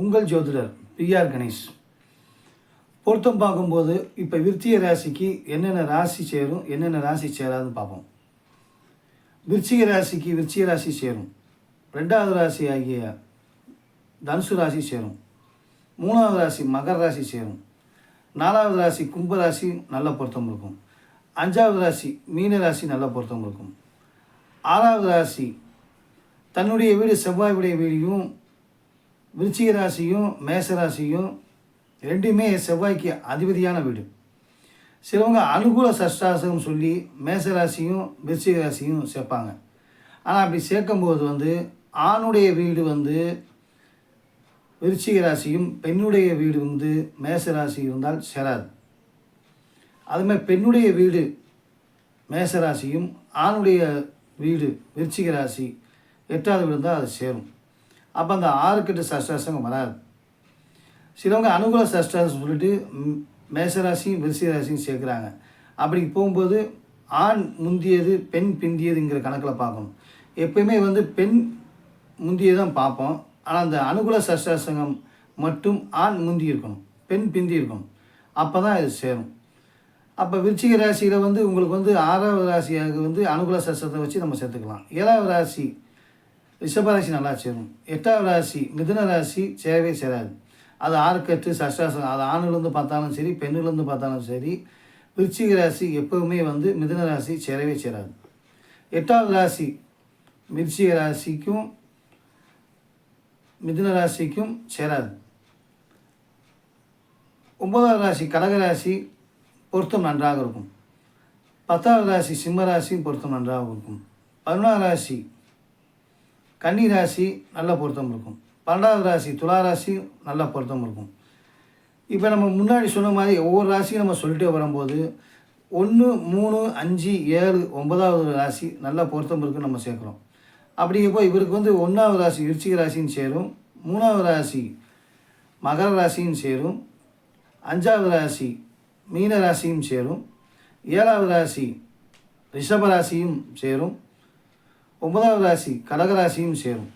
உங்கள் ஜோதிடர் பிஆர் கணேஷ். பொருத்தம் பார்க்கும்போது இப்போ விருச்சிக ராசிக்கு என்னென்ன ராசி சேரும் என்னென்ன ராசி சேராதுன்னு பார்ப்போம். விருச்சிக ராசிக்கு விருச்சிக ராசி சேரும். ரெண்டாவது ராசி ஆகிய தனுசு ராசி சேரும். மூணாவது ராசி மகர ராசி சேரும். நாலாவது ராசி கும்ப ராசி நல்ல பொருத்தம் இருக்கும். அஞ்சாவது ராசி மீன ராசி நல்ல பொருத்தம் இருக்கும். ஆறாவது ராசி தன்னுடைய வீடு செவ்வாய் வீடையும் விருச்சிக ராசியும் மேச ராசியும் ரெண்டுமே செவ்வாய்க்கு அதிபதியான வீடு. சிலவங்க அனுகூல சஷ்டாசகம் சொல்லி மேச ராசியும் விருச்சிக ராசியும் சேர்ப்பாங்க. ஆனால் அப்படி சேர்க்கும்போது வந்து ஆணுடைய வீடு வந்து விருச்சிக ராசியும் பெண்ணுடைய வீடு வந்து மேச ராசி இருந்தால் சேராது. அதுமாதிரி பெண்ணுடைய வீடு மேச ராசியும் ஆணுடைய வீடு விருச்சிக ராசி எட்டாவது வீடு இருந்தால் அது சேரும். அப்போ அந்த ஆறுக்கெட்டு சஷ்டாசங்கம் வராது. சிலவங்க அனுகூல சஷ்டாசம் சொல்லிட்டு மேசராசியும் விருசிகராசியும் சேர்க்குறாங்க. அப்படி போகும்போது ஆண் முந்தியது பெண் பிந்தியதுங்கிற கணக்கில் பார்க்கணும். எப்பயுமே வந்து பெண் முந்தியை தான் பார்ப்போம். ஆனால் அந்த அனுகூல சஷ்டாசங்கம் மட்டும் ஆண் முந்தி இருக்கணும் பெண் பிந்தி இருக்கணும். அப்போ தான் இது சேரும். அப்போ விருச்சிக ராசியில் வந்து உங்களுக்கு வந்து ஆறாவது ராசியாக வந்து அனுகூல சஷ்டத்தை வச்சு நம்ம சேர்த்துக்கலாம். ஏழாவது ராசி ரிஷபராசி நல்லா சேரும். எட்டாவது ராசி மிதுன ராசி சேரவே சேராது. அது ஆறுக்கட்டு சஷ்டாசனம். அது ஆணுலேருந்து பார்த்தாலும் சரி பெண்ணுலேருந்து பார்த்தாலும் சரி விருச்சிக ராசி எப்போவுமே வந்து மிதுன ராசி சேரவே சேராது. எட்டாவது ராசி விருச்சிக ராசிக்கும் மிதுன ராசிக்கும் சேராது. ஒன்பதாவது ராசி கடகராசி பொருத்தம் நன்றாக இருக்கும். பத்தாவது ராசி சிம்ம ராசியும் பொருத்தம் நன்றாக இருக்கும். பதினொன்றாவது ராசி கன்னி ராசி நல்ல பொருத்தம் இருக்கும். பன்னெண்டாவது ராசி துலா ராசி நல்ல பொருத்தம் இருக்கும். இப்போ நம்ம முன்னாடி சொன்ன மாதிரி ஒவ்வொரு ராசியும் நம்ம சொல்லிட்டே வரும்போது ஒன்று மூணு அஞ்சு ஏழு ஒன்பதாவது ராசி நல்ல பொருத்தம் இருக்குன்னு நம்ம சேர்க்குறோம். அப்படிங்கப்போ இவருக்கு வந்து ஒன்றாவது ராசி விருச்சிக ராசின்னு சேரும். மூணாவது ராசி மகர ராசியும் சேரும். அஞ்சாவது ராசி மீன ராசியும் சேரும். ஏழாவது ராசி ரிஷப ராசியும் சேரும். ஒன்பதாவது ராசி கடகராசியும் சேரும்.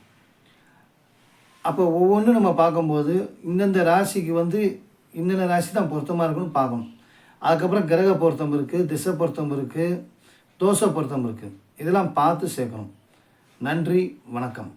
அப்போ ஒவ்வொன்றும் நம்ம பார்க்கும்போது இந்தந்த ராசிக்கு வந்து இந்தந்த ராசி தான் பொருத்தமாக இருக்குன்னு பார்க்கணும். அதுக்கப்புறம் கிரக பொருத்தம் இருக்குது திசை பொருத்தம் இருக்குது தோசை பொருத்தம் இருக்குது இதெல்லாம் பார்த்து சேர்க்கணும். நன்றி வணக்கம்.